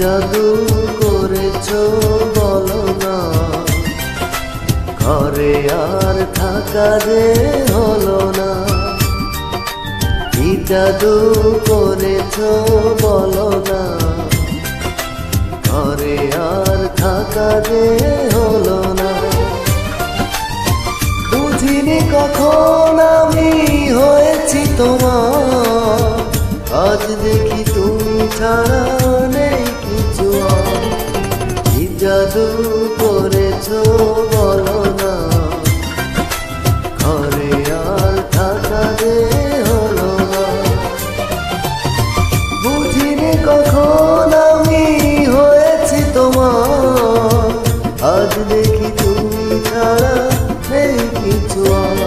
জাদু করেছ বলো না। ঘরে আর থাকা যে হলো না। কি জাদু করেছ বলো না। ঘরে আর থাকা যে হলো না। বুঝিনি কখন আমি হয়েছি তোমার। আজ দেখি তুমি ছাড়া কখন আমি হয়েছি তোমার আজ দেখি তুমি ছাড়া নেই কিছু আর।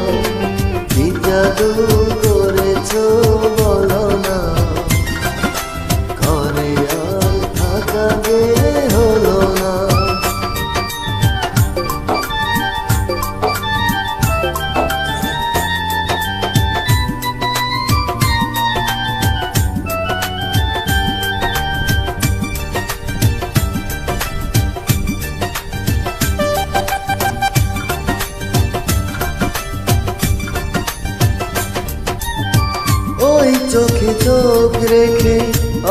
চোখে চোখ রেখে,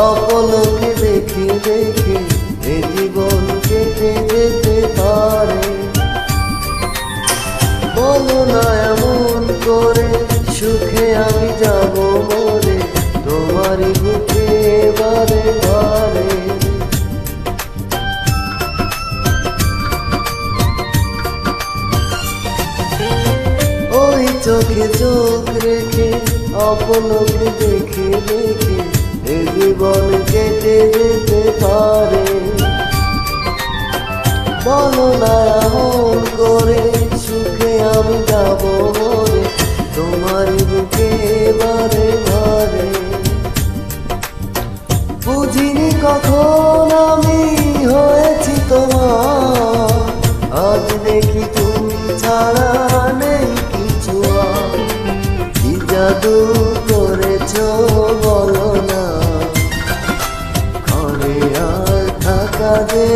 অপলকে দেখে দেখে, এ জীবন কেটে যেতে পারে। বলো না এমন করে, সুখে আমি যাব মরে তোমারই বুকে বারে বারে। ওই চোখে চোখ রেখে অপলকে দেখে দেখে এ জীবন কেটে যেতে পারে। বলো না এমন করে সুখে আমি যাব মরে তোমার বুকে বারে বারে বুঝিনি কখন আমি জাদু করেছ বলো না। ঘরে আর থাকা যে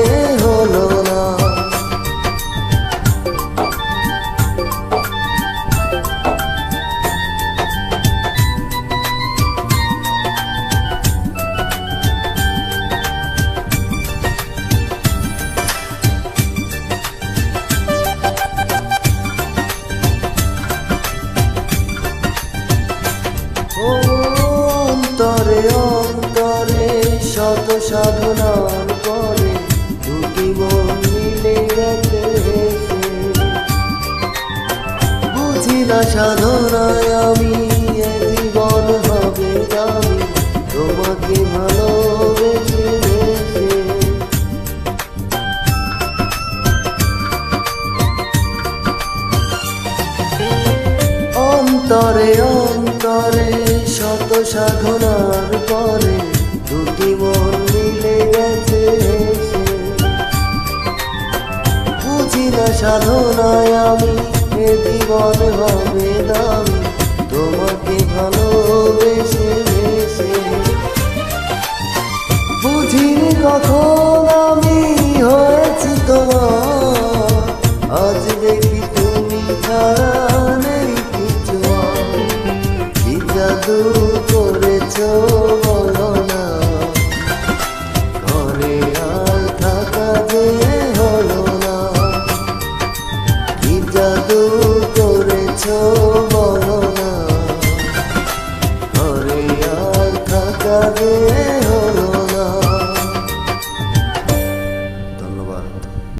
সাধনার পরে দুটি মন মিলে গেছে বুঝি না সাধনায় আমি জীবন হবে দামি তোমাকে ভালোবেসে অন্তরে অন্তরে শত সাধনার পরে সাধনায় আমি এ জীবন হবে দামি। তোমাকে ভালোবেসে বুঝিনি কখন